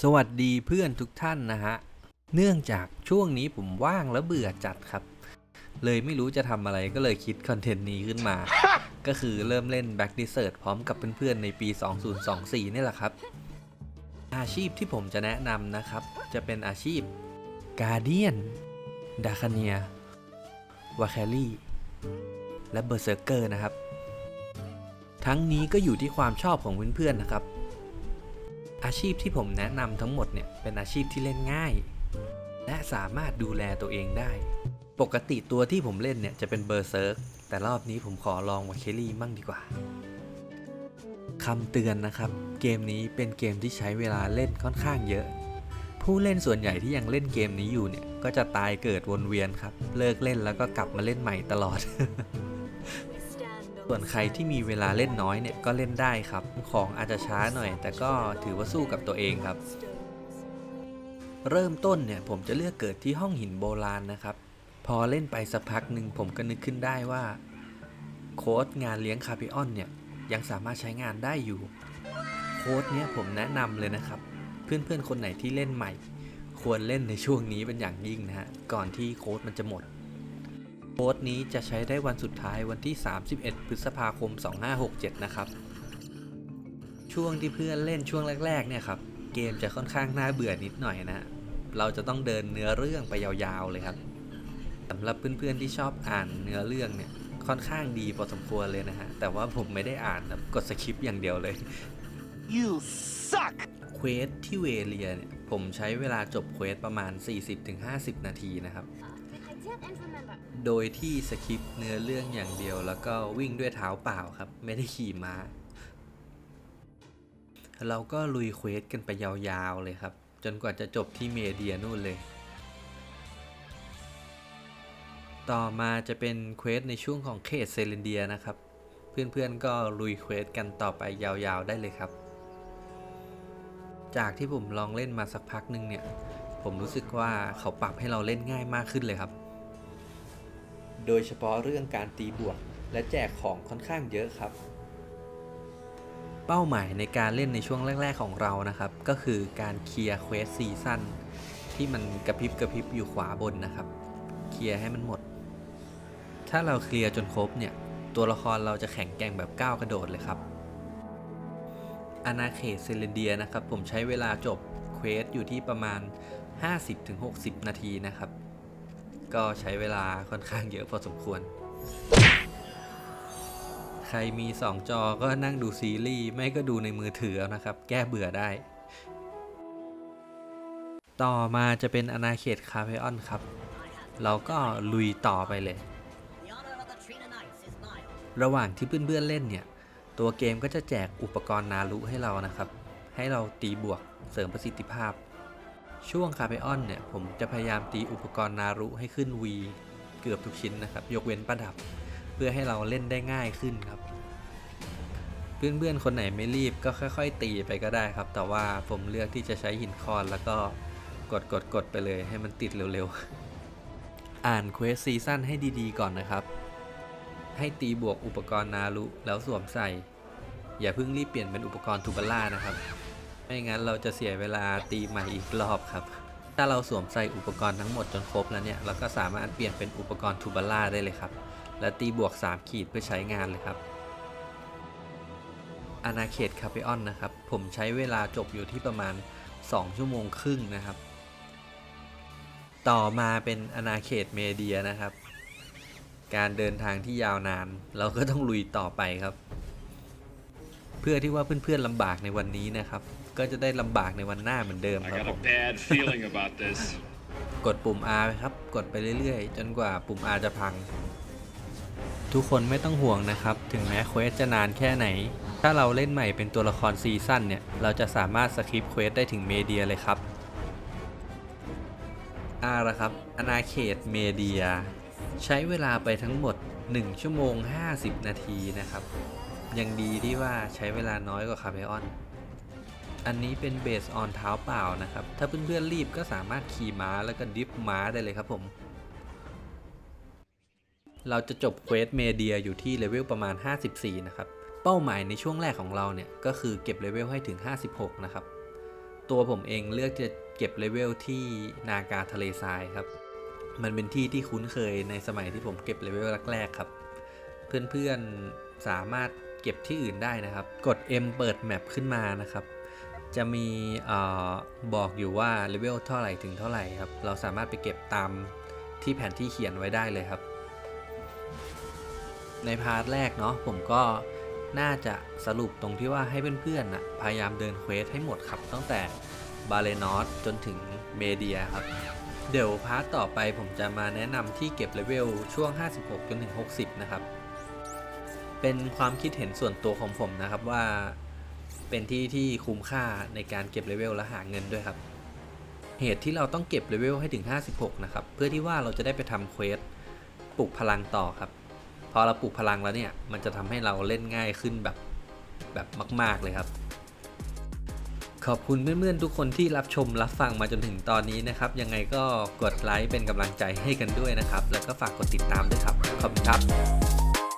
สวัสดีเพื่อนทุกท่านนะฮะ เนื่องจากช่วงนี้ผมว่างแล้วเบื่อจัดครับ เลยไม่รู้จะทำอะไรก็เลยคิดคอนเทนต์นี้ขึ้นมา ก็คือเริ่มเล่น Back d e s e r t พร้อมกับเพื่อนๆในปี 2024 นี่แหละครับ อาชีพที่ผมจะแนะนำนะครับ จะเป็นอาชีพ Guardian d a c a n i a w a c a l i และ Berserker นะครับ ทั้งนี้ก็อยู่ที่ความชอบของเพื่อนๆนะครับ อาชีพที่ผมแนะนำทั้งหมดเนี่ยเป็นอาชีพที่เล่นง่าย และสามารถดูแลตัวเองได้ ปกติตัวที่ผมเล่นเนี่ยจะเป็นเบอร์เซิร์กแต่รอบนี้ผมขอลองวาเคลี่มั่งดีกว่าคำเตือนนะครับ เกมนี้เป็นเกมที่ใช้เวลาเล่นค่อนข้างเยอะ ผู้เล่นส่วนใหญ่ที่ยังเล่นเกมนี้อยู่เนี่ยก็จะตายเกิดวนเวียนครับ เลิกเล่นแล้วก็กลับมาเล่นใหม่ตลอด ส่วนใครที่มีเวลาเล่นน้อยเนี่ยก็เล่นได้ครับ ของอาจจะช้าหน่อย แต่ก็ถือว่าสู้กับตัวเองครับ เริ่มต้นเนี่ยผมจะเลือกเกิดที่ห้องหินโบราณนะครับ พอเล่นไปสักพักหนึ่งผมก็นึกขึ้นได้ว่า โค้ดงานเลี้ยงคาปิออนเนี่ยยังสามารถใช้งานได้อยู่ โค้ดเนี้ยผมแนะนำเลยนะครับ เพื่อนๆคนไหนที่เล่นใหม่ ควรเล่นในช่วงนี้เป็นอย่างยิ่งนะฮะก่อนที่โค้ดมันจะหมด โค้ดนี้จะใช้ได้วันสุดท้ายวันที่ 31 พฤษภาคม 2567 นะครับ ช่วงที่เพื่อนเล่นช่วงแรกๆ เนี่ยครับ เกมจะค่อนข้างน่าเบื่อนิดหน่อยนะฮะเราจะต้องเดินเนื้อเรื่องไปยาวๆ เลยครับสำหรับเพื่อนๆ ที่ชอบอ่านเนื้อเรื่องเนี่ยค่อนข้างดีพอสมควรเลยนะฮะ แต่ว่าผมไม่ได้อ่านนะกดสคริปต์อย่างเดียวเลย You suck! เควสที่เวเลียเนี่ยผมใช้เวลาจบเควสประมาณ 40-50 นาทีนะครับ I didn't remember. โดยที่สคริปต์เนื้อเรื่องอย่างเดียว แล้วก็วิ่งด้วยเท้าเปล่าครับ ไม่ได้ขี่ม้า เราก็ลุยเควสกันไปยาวๆเลยครับ จนกว่าจะจบที่เมเดียนู่นเลย ต่อมาจะเป็นเควสในช่วงของเขตเซเลนเดียนะครับ เพื่อนๆก็ลุยเควสกันต่อไปยาวๆได้เลยครับ จากที่ผมลองเล่นมาสักพักหนึ่งเนี่ย ผมรู้สึกว่าเขาปรับให้เราเล่นง่ายมากขึ้นเลยครับ โดยเฉพาะเรื่องการตีบวก และแจกของค่อนข้างเยอะครับ เป้าหมายในการเล่นในช่วงแรก ๆของเรานะครับ ก็คือการเคลียร์เควสซีซั่นที่มันกระพริบกระพริบอยู่ขวาบนนะครับ เคลียร์ให้มันหมด ถ้าเราเคลียร์จนครบเนี่ย ตัวละครเราจะแข็งแกร่งแบบก้าวกระโดดเลยครับอาณาเขตเซเลเดียนะครับ ผมใช้เวลาจบเควสอยู่ที่ประมาณ 50-60 นาทีนะครับ ก็ใช้เวลาค่อนข้างเยอะพอสมควร ใครมี 2 จอก็นั่งดูซีรีส์ ไม่ก็ดูในมือถือเอานะครับ แก้เบื่อได้ ต่อมาจะเป็นอาณาเขตคาเฟออนครับ เราก็ลุยต่อไปเลย ระหว่างที่เพื่อนๆเล่นเนี่ย ตัวเกมก็จะแจกอุปกรณ์นารุให้เรานะครับ ให้เราตีบวกเสริมประสิทธิภาพ ช่วงคาเ e ออนเนี่ย ผมจะพยายามตีอุปกรณ์นารุให้ขึ้น V เกือบทุกชิ้นนะครับ ยกเว้นประดับ เพื่อให้เราเล่นได้ง่ายขึ้นครับ เพื่อนๆ คนไหนไม่รีบก็ค่อยๆ ตีไปก็ได้ครับ แต่ว่าผมเลือกที่จะใช้หินคอนแล้วก็กดกดกดๆไปเลยให้มันติดเร็วๆ อ่านเควสซีซั่นให้ดีๆ ก่อนนะครับ ให้ตีบวกอุปกรณ์นารุแล้วสวมใส่ อย่าเพิ่งรีบเปลี่ยนเป็นอุปกรณ์ทูบาร่านะครับ ไม่งั้นเราจะเสียเวลาตีใหม่อีกรอบครับ ถ้าเราสวมใส่อุปกรณ์ทั้งหมดจนครบแล้วเนี่ย เราก็สามารถเปลี่ยนเป็นอุปกรณ์ทูบาร่าได้เลยครับ และตีบวก 3 ขีดเพื่อใช้งานเลยครับอาณาเขตคาเปออนนะครับ ผมใช้เวลาจบอยู่ที่ประมาณ 2 ชั่วโมงครึ่งนะครับ ต่อมาเป็นอาณาเขตเมเดียนะครับ การเดินทางที่ยาวนาน เราก็ต้องลุยต่อไปครับ เพื่อที่ว่าเพื่อนๆลำบากในวันนี้นะครับ ก็จะได้ลำบากในวันหน้าเหมือนเดิม I ครับ got ผ a ม bad feeling about this. กดปุ่ม R ไปครับ กดไปเรื่อยๆ จนกว่าปุ่ม R จะพัง ทุกคนไม่ต้องห่วงนะครับ ถึงแม้เควสจะนานแค่ไหน ถ้าเราเล่นใหม่เป็นตัวละครซีซั่นเนี่ย เราจะสามารถสคริปต์เควสได้ถึงเมเดียเลยครับอาละครับอาณาเขตเมเดีย ใช้เวลาไปทั้งหมด 1 ชั่วโมง 50 นาทีนะครับ ยังดีที่ว่าใช้เวลาน้อยกว่าคาเ e ออน อันนี้เป็นเบสออนเท้าเปล่านะครับ ถ้าเพื่อนๆรีบก็สามารถขี่ม้าแล้วก็ดิฟม้าได้เลยครับผม เราจะจบเควสเมเดียอยู่ที่เลเวลประมาณ 54 นะครับ เป้าหมายในช่วงแรกของเราเนี่ยก็คือเก็บเลเวลให้ถึง 56 นะครับ ตัวผมเองเลือกจะเก็บเลเวลที่นากาทะเลทรายครับ มันเป็นที่ที่คุ้นเคยในสมัยที่ผมเก็บเลเวลแรกๆครับ เพื่อนๆสามารถ เก็บที่อื่นได้นะครับ กด M เปิดแมปขึ้นมานะครับ จะมีออบอกอยู่ว่าเลเวลเท่าไหร่ถึงเท่าไหร่ครับ เราสามารถไปเก็บตามที่แผนที่เขียนไว้ได้เลยครับ ในพาร์ทแรกเนาะผมก็น่าจะสรุปตรงที่ว่าให้เพื่อนๆนะพยายามเดินเควสให้หมดครับ ตั้งแต่บาเลนอสจนถึงเมเดียครับ เดี๋ยวพาร์ทต่อไปผมจะมาแนะนำที่เก็บเลเวลช่วง 56 จนถึง 60 นะครับ เป็นความคิดเห็นส่วนตัวของผมนะครับว่าเป็นที่ที่คุ้มค่าในการเก็บเลเวลและหาเงินด้วยครับ เหตุที่เราต้องเก็บเลเวลให้ถึง 56 นะครับ เพื่อที่ว่าเราจะได้ไปทำเควสปลุกพลังต่อครับ พอเราปลุกพลังแล้วเนี่ย มันจะทำให้เราเล่นง่ายขึ้นแบบแบบมาก ๆ เลยครับ ขอบคุณเพื่อนๆทุกคนที่รับชมรับฟังมาจนถึงตอนนี้นะครับ ยังไงก็กดไลค์เป็นกำลังใจให้กันด้วยนะครับ แล้วก็ฝากกดติดตามด้วยครับ ขอบคุณครับ